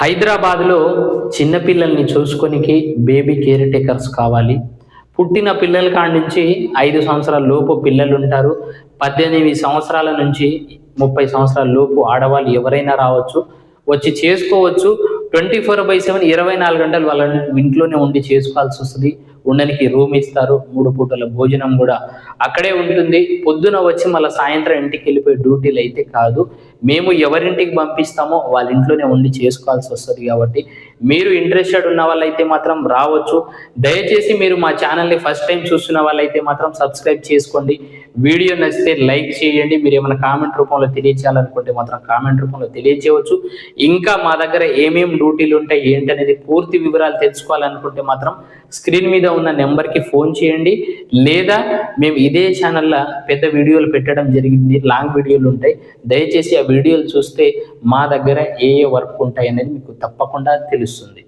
హైదరాబాద్లో చిన్నపిల్లల్ని చూసుకొనికి baby care takers కావాలి. పుట్టిన పిల్లల కాడ నుంచి ఐదు సంవత్సరాల లోపు పిల్లలు ఉంటారు. పద్దెనిమిది సంవత్సరాల నుంచి ముప్పై సంవత్సరాల లోపు ఆడవాళ్ళు ఎవరైనా రావచ్చు. వచ్చి చేసుకోవచ్చు. ట్వంటీ ఫోర్ బై సెవెన్ ఇరవై నాలుగు గంటలు వాళ్ళ ఇంట్లోనే ఉండి చేసుకోవాల్సి వస్తుంది. ఉండడానికి రూమ్ ఇస్తారు మూడు పూటల భోజనం కూడా అక్కడే ఉంటుంది. పొద్దున వచ్చి మళ్ళీ సాయంత్రం ఇంటికి వెళ్ళిపోయి డ్యూటీలు అయితే కాదు. మేము ఎవరింటికి పంపిస్తామో వాళ్ళ ఇంట్లోనే ఉండి చేసుకోవాల్సి వస్తుంది కాబట్టి మీరు ఇంట్రెస్టెడ్ ఉన్న వాళ్ళైతే మాత్రం రావచ్చు. దయచేసి మీరు మా ఛానల్ని ఫస్ట్ టైం చూస్తున్న వాళ్ళైతే మాత్రం సబ్స్క్రైబ్ చేసుకోండి. వీడియో నచ్చితే లైక్ చేయండి. మీరు ఏమైనా కామెంట్ రూపంలో తెలియచేయాలనుకుంటే మాత్రం కామెంట్ రూపంలో తెలియచేయవచ్చు. ఇంకా మా దగ్గర ఏమేం డ్యూటీలు ఉంటాయి ఏంటనేది పూర్తి వివరాలు తెలుసుకోవాలనుకుంటే మాత్రం స్క్రీన్ మీద ఉన్న నెంబర్కి ఫోన్ చేయండి. లేదా మేము ఇదే ఛానల్లో పెద్ద వీడియోలు పెట్టడం జరిగింది లాంగ్ వీడియోలు ఉంటాయి. దయచేసి ఆ వీడియోలు చూస్తే మా దగ్గర ఏ ఏ వర్క్ ఉంటాయి అనేది మీకు తప్పకుండా తెలుస్తుంది.